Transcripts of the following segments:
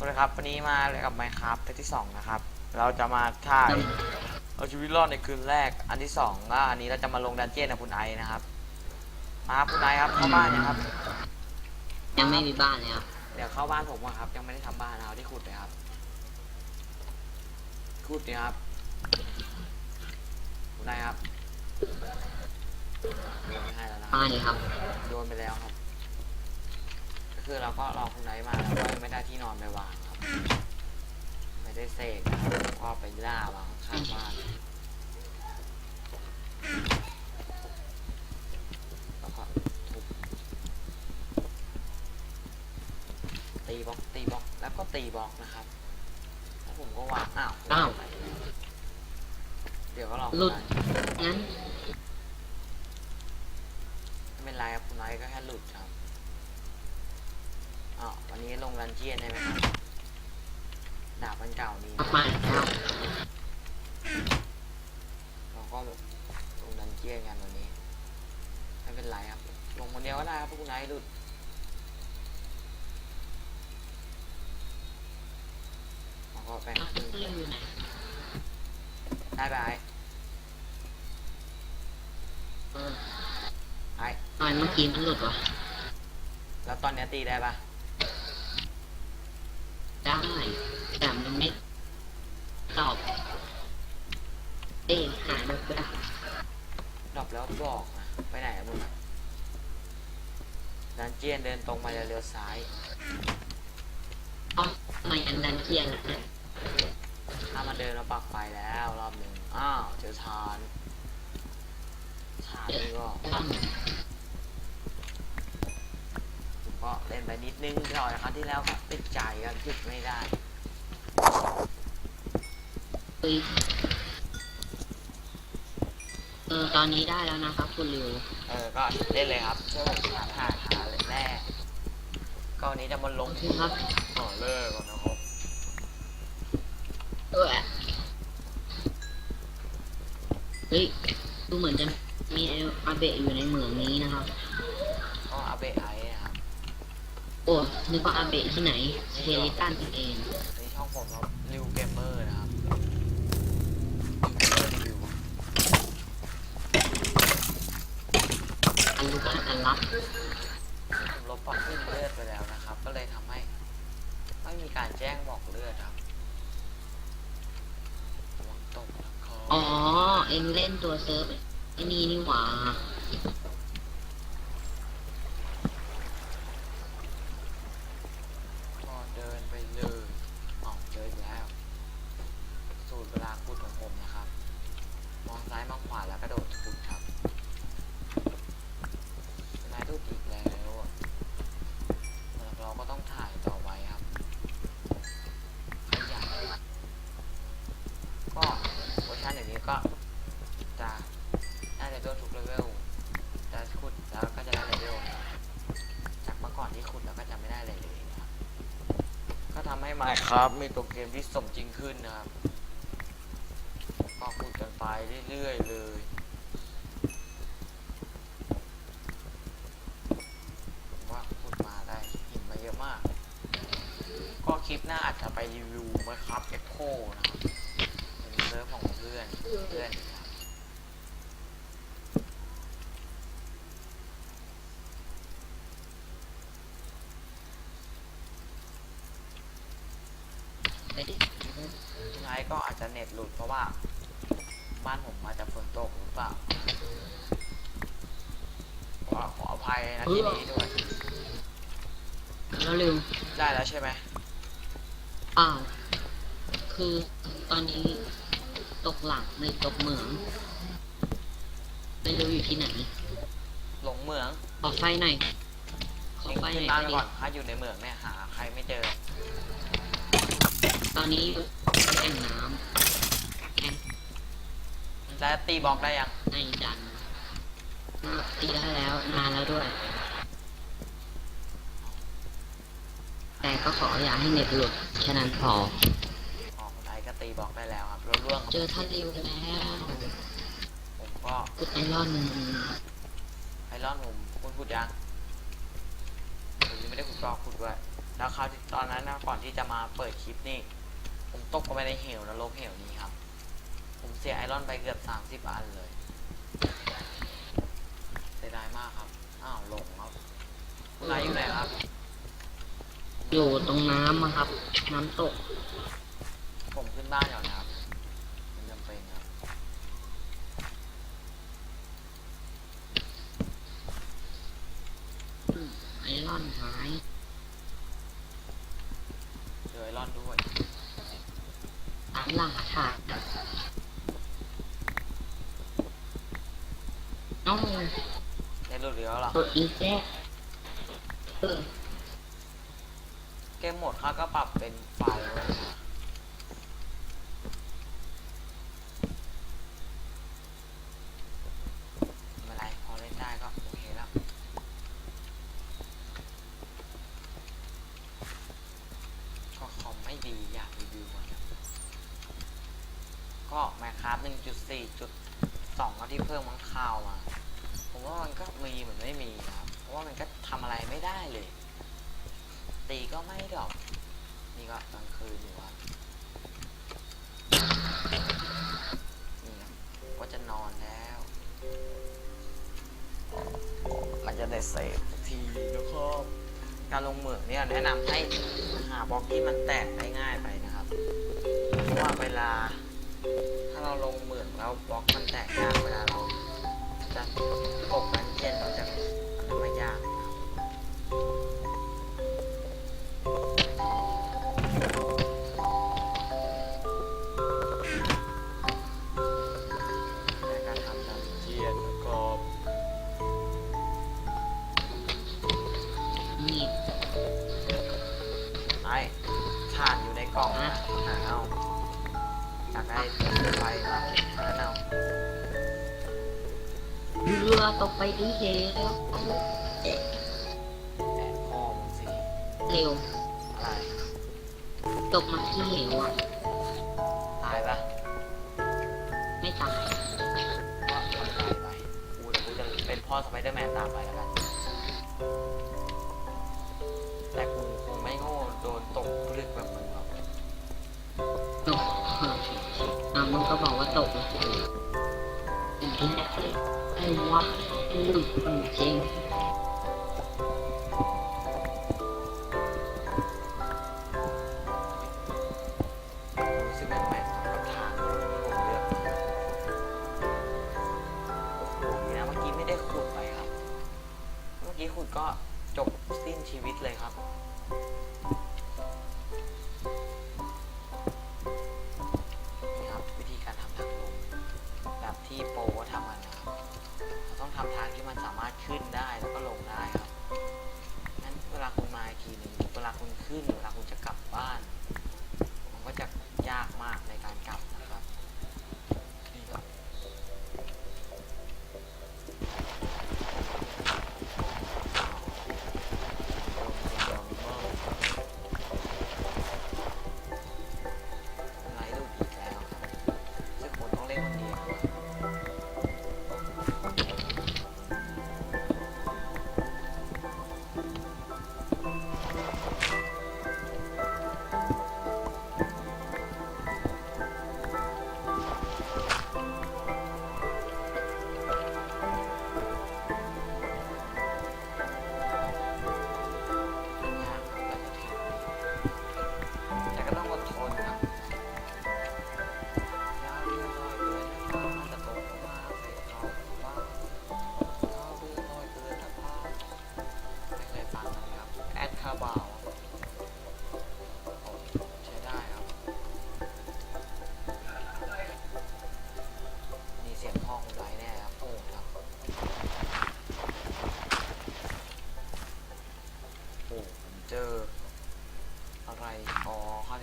สวัสดีครับวันนี้มาเลยกับ Minecraft เทที่สองนะครับ เราจะมาถ่ายเอาชีวิตรอดในคืนแรก อันที่สองก็อันนี้เราจะมาลงดันเจี้ยนกับคุณไอนะครับ มาครับคุณไอครับเข้าบ้านนะครับ ยังไม่มีบ้านเลยครับ เดี๋ยวเข้าบ้านผมอะครับ ยังไม่ได้ทำบ้านเอาที่ขุดเลยครับ ขุดเนี่ยครับ คุณไอครับโยนไม่ให้แล้วนะบ้านเลยครับโยนไปแล้วครับก็ คือเราก็รอคุณไนท์มาแล้วก็ยังไม่ได้ที่นอนไปวางครับ ไม่ได้เสกนะครับก็ไปล่าวางข้างๆบ้านแล้วก็ทุบตีบล็อกตีบล็อกแล้วก็ตีบล็อกนะครับแล้วผมก็วางอ้าวอ้าว เดี๋ยวก็ลองหลุดได้งั้น ไม่เป็นไรครับคุณไนท์ก็แค่หลุดครับ อ้าววันนี้ลงรันเจียนได้ไหมครับดาบมันเก่านี่กลับมาแล้วเราก็ลงดันเจียนกันวันนี้ไม่เป็นไรครับลงคนเดียวก็ได้ครับพวกคุณไนท์หลุดแล้วก็แบ่งอ้าวครึ่งเรื่องอยู่ไหนได้ไปเออไอ้ตอนเมื่อกี้มันหลุดวะแล้วตอนเนี้ยตีได้ปะ ได้แต่มันไม่ตอบเอ๊ะหายมันไปอะ ดรอปแล้ว บอกนะไปไหนอะมึงอะดันเจียนเดินตรงมาจะเลี้ยวซ้ายอ๋อทำไมอันดันเกียร์ล่ะเนี่ยถ้ามาเดินมาปักไฟแล้วรอบหนึ่งอ้าวเจอทานทานนี่ก็ต้องผมก็เล่นไปนิดนึงรอยครั้งที่แล้วก็ติดใจกันหยุดไม่ได้คุย เออ ตอนนี้ได้แล้วนะครับ คุณริว เออ ก็เล่นเลยครับช่วยผมหาถ่ายหาเลยแรกก็วันนี้จะมาลโองเคครับก่อนเลิกก่อนนะครับเออเฮ้ย ดูเหมือนจะมีอาเบะอยู่ในเหมืองนี้นะครับ ก็อาเบะไอนะครับ โอ้นึกว่าอาเบะที่ไหนสเทลิตันเอง อันนี้ช่องผมครับริวเกมเมอร์นะครับริว อันลูกอันลับ ผมลบปรับขึ้นเลือดไปแล้วนะครับ ก็เลยทำให้ ไม่มีการแจ้งบอกเลือดครับระวังตกนะครับ อ๋อ เอ็งเล่นตัวเซิร์ฟไอ้นี่นี่หว่า ก็เดินไปเลยอ๋อเจออีกแล้ว สูตรเวลาขุดของผมนะครับ มองซ้ายมองขวาแล้วกระโดดขุดครับนายทุกอีกแล้วอะแล้วเราก็ต้องถ่ายต่อไว้ครับขยันก็เวอร์ชันเดี๋ยวนี้ก็จะได้เลเวลทุกเลเวลจะขุดแล้วก็จะได้เลเวลจากเมื่อก่อนที่ขุดแล้วก็จะไม่ได้เลยเลยนะครับ ก็ทำให้ Minecraft มีตัวเกมที่สมจริงขึ้นนะครับก็พูดกันไปเรื่อยๆเลยว่าพูดมาได้หินมาเยอะมาก ก็คลิปหน้าอาจจะไปรีวิวไหมครับเอ็กโคนะครับเป็นเซิร์ฟของเพื่อนเพื่อนนะครับ ไม่ได้ คุณไอซ์ก็อาจจะเน็ ตหลุดเพราะว่า บ้านผมมาจากฝนตกหรือเปล่าก็ขออภัยนะที่นี้ด้วย แล้วลืมได้แล้วใช่ไหมอ้าวคือตอนนี้ตกหลักในตกเหมือง ไม่รู้อยู่ที่ไหน หลงเหมืองขอไฟหน่อยขอทิ้งไฟหขึ้น่นอยบ้านก็ดีก่อนถ้าอยู่ในเหมืองเนี่ยหาใครไม่เจอ ตอนนี้อยู่แอ่งน้ำแอ่ง แล้วตีบล็อกได้ยังในดันตีได้แล้วนานแล้วด้วย แต่ก็ขออย่าให้เน็ตหลุดแค่นั้นพออ๋อคุณไอซ์ก็ตีบล็อกได้แล้วครับแล้วเรื่องเจอท่านริวแล้วผมก็กุดไอรอนไอรอนผมคุณขุดยังผมยังไม่ได้ขุดบล็อกขุดด้วยแล้วคราวที่ตอนนั้นนะก่อนที่จะมาเปิดคลิปนี่ ผมตกลงไปในเหวนรกเหวนี้ครับ ผมเสียไอรอนไปเกือบสามสิบอันเลย เสียดายมากครับ อ้าวหลงครับคุณนายอยู่ไหนครับ อยู่ตรงน้ำอะครับ น้ำตก ผมขึ้นบ้านก่อนนะครับมันจำเป็นครับ ไอรอนหาย เจอไอรอนด้วยตามหลังขา น้องได้รูดเรือแล้วเหรอตัวอีแจ๊กเออเกมโหมดเขาก็ปรับเป็นไฟไว้นะไม่เป็นไรพอเล่นได้ก็โอเคแล้ว ก็คอมไม่ดีอยากรีวิวมันครับก็ Minecraft 1.4.2ก็ที่เพิ่มมันข่าวมา ผมว่ามันก็มีเหมือนไม่มีครับ เพราะว่ามันก็ทำอะไรไม่ได้เลย ตีก็ไม่ดรอกนี่ก็กลางคืนอยู่ครับนี่ครับก็จะนอนแล้ว มันจะได้เซฟสักทีนะครับการลงเหมืองเนี่ยแนะนำให้หาบล็อกที่มันแตกได้ง่ายไปนะครับ เพราะว่าเวลา ถ้าเราลงเหมืองแล้วบล็อกมันแตกยากเวลาเรา จะกบมันเย็นเราจะมันไม่ยาก เรือตกไปที่เหวแอนพ่อมึงสิเร็วอะไรตกมาที่เหวอะ ตายปะไม่ตายว่ามันตายไปกูเดี๋ยวกูจะเป็นพ่อสไปเดอร์แมนตามไปแล้วกันแต่กูคงไม่โง่โดนตกผลึกแบบมึงหรอกตกอะมึงก็บอกว่าตกแล้วอีกทีแรกเลยไอ้วะ อืมจ ได้แล้วก็ลง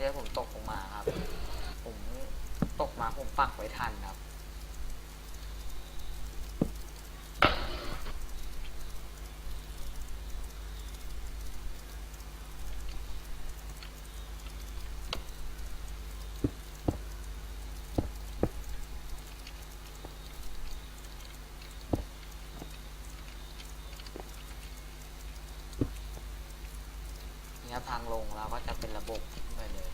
รือผมตกลงมาครับ ผมตกมาผมปักไว้ทันครับ นี่ครับทางลงเราก็จะเป็นระบบขึ้นไปเลย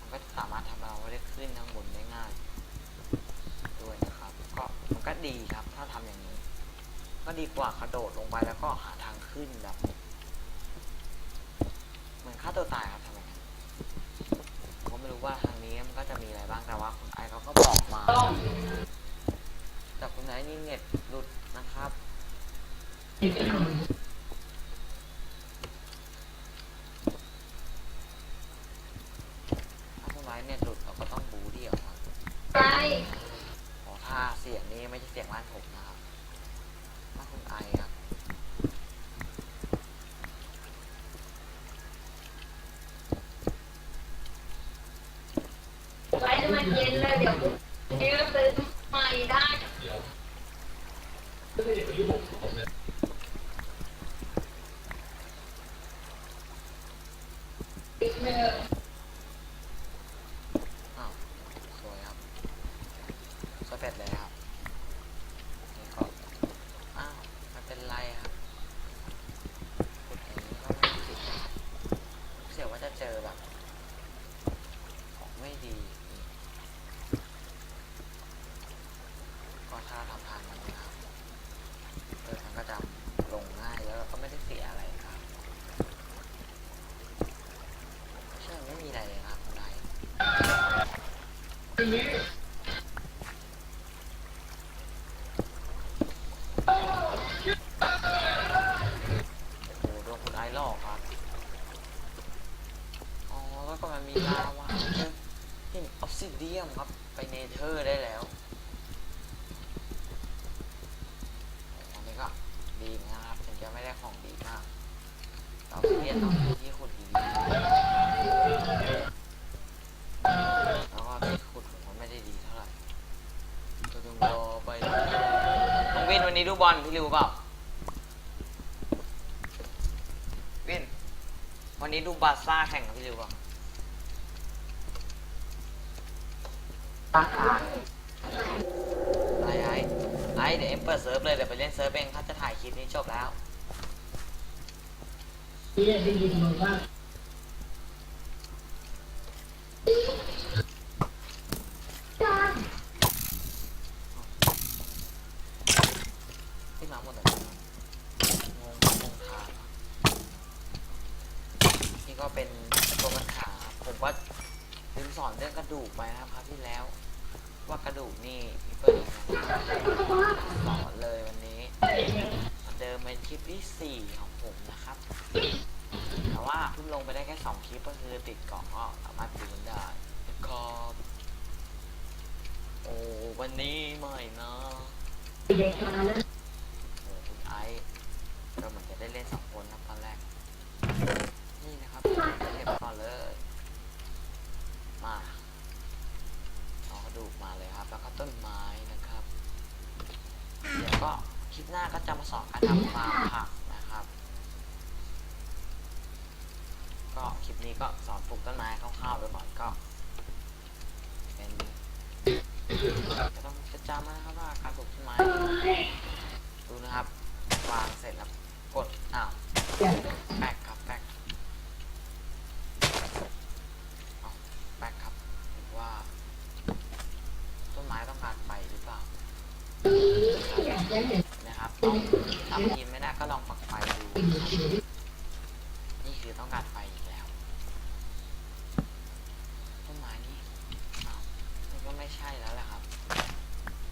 มันก็สามารถทำเราได้ขึ้นข้งบนได้ง่าย ด้วยนะครับ ก็มันก็ดีครับ ถ้าทำอย่างนี้ ก็ดีกว่ากระโดดลงไปแล้วก็หาทางขึ้นแบบเหมือนฆ่าตัวตายครับทำอย่างนั้นผมไม่รู้ว่าทางนี้มันก็จะมีอะไรบ้างแต่ว่าคุณไอเขาก็บอกมาแต่คุณไอนี่เน็ตหลุดนะครับ ถ้าคุณไอเน็ตหลุดเราก็ต้องบูเดี่ยวครับ ไป ขอถ้าเสียงนี้ไม่ใช่เสียงบ้านผมนะครับ ถ้าคุณไอครับ ไปให้ มันเย็นเลยเดี๋ยวเดี๋ยวซื้อใหม่ได้อีกหนึ่ง อ้าวสวยครับสเปร็จเลยครับนี่ก็อ้าวมันเป็นไรครับกดอย่างนี้ก็ไม่ติดนะครับเสียว่าจะเจอแบบ ของไม่ดีนี่ก็ถ้าทำทางมันนะครับเออมันก็จะลงง่ายแล้วเราก็ไม่ได้เสียอะไรครับเชื่อไม่มีอะไรเลยนะครับคุณนาย โอ้โหโดนคุณไอซ์หลอกครับ อ๋อ แล้วก็มันมีลาวาเจอหินออฟซิ เดียมครับ ไปเนเธอร์ได้แล้วอันนี้ก็ดีนะครับถึงจะไม่ได้ของดีมากเราเรียนเอาที่ขุดดีๆแล้วก็ที่ขุดผมก็ไม่ได้ดีเท่าไหร่ก็ต้องรอไปน้องวินวันนี้ดูบอลพี่ริวเปล่าวินวันนี้ดูบาร์ซ่าแข่งกับพี่ริวเปล่า ปากกาไอ้ไอ้ไอ้เดี๋ยวเอ็มเปิดเซิร์ฟเลยเดี๋ยวไปเล่นเซิร์ฟเองถ้าจะถ่ายคลิปนี้จบแล้วที่มาหมดเลยงงงงทางนี่ก็เป็นตัวปัญหาผมว่า มสอนเรื่องกระดูกไปนะครับคราวที่แล้ว ว่ากระดูกนี่พี่เปิ้ลสอนเลยวันนี้เดิมเป็นคลิปที่สี่ของผมนะครับ แต่ว่าเพิ่งลงไปได้แค่สองคลิปก็คือติดเกาะก็สามารถดูได้นะครับโอ้วันนี้ไม่นะ เด็กมาแล้ว โอ้คุณไอซ์เราเหมือนจะได้เล่นสองคนนะตอนแรก นี่นะครับเก็บก่อนเลย มาเอากระดูกมาเลยครับ แล้วก็ต้นไม้นะครับ เดี๋ยวก็คลิปหน้า ก็จะมาสอนการทำฟาร์มผักนะครับ ก็คลิปนี้ก็สอนปลูกต้นไม้คร่าวๆไปก่อนก็ เป็นจะต้องจะจำมานะครับว่าการปลูกต้นไม้ดูนะครับ วางเสร็จแล้วกดอ้าวแป๊กครับ แป๊กเอาแป๊กครับหรือว่า ต้นไม้ต้องการไฟหรือเปล่า นะครับลองทำกินไม่ได้ก็ลองปักไฟดูนะครับนี่คือต้องการไฟอีกแล้ว ต้นไม้นี่อ้าวมันก็ไม่ ใช่แล้วแหละครับ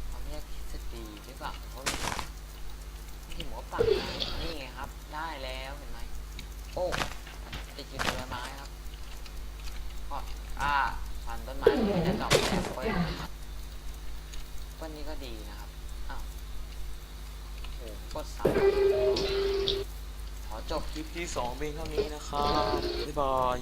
เขาไม่ใช่ทฤษฎีหรือเปล่าเขาที่หมอปักได้นี่ไงครับ ได้แล้วเห็นไหมโอ้ติดอยู่ในไม้ครับก็อ่าฟันต้นไม้มันก็จะดอกแอปเปิ้ลนะครับเปิ้ลนี่ก็ดีนะครับอ้าวโอ้กดซ้ำขอจบคลิปที่สองเพียงเท่านี้นะครับบ๊ายบาย